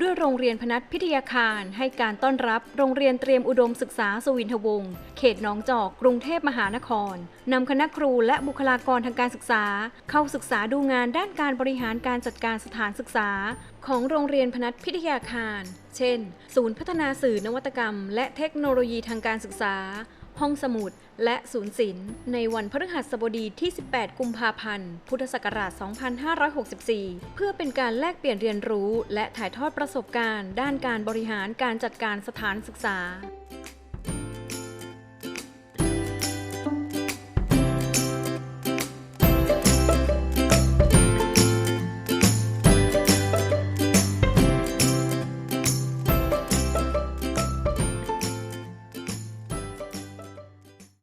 ด้วยโรงเรียนพนัสพิทยาคารให้การต้อนรับโรงเรียนเตรียมอุดมศึกษาสวินทวงศ์เขตหนองจอก กรุงเทพมหานครนำคณะครูและบุคลากรทางการศึกษา เข้าศึกษาดูงานด้านการบริหารการจัดการสถานศึกษา ของโรงเรียนพนัสพิทยาคาร เช่น ศูนย์พัฒนาสื่อนวัตกรรม และเทคโนโลยีทางการศึกษา ห้องสมุด และศูนย์ศิลป์ในวันพฤหัสบดีที่ 18 กุมภาพันธ์ พุทธศักราช 2564 เพื่อเป็นการแลกเปลี่ยนเรียนรู้ และถ่ายทอดประสบการณ์ ด้านการบริหารการจัดการสถานศึกษา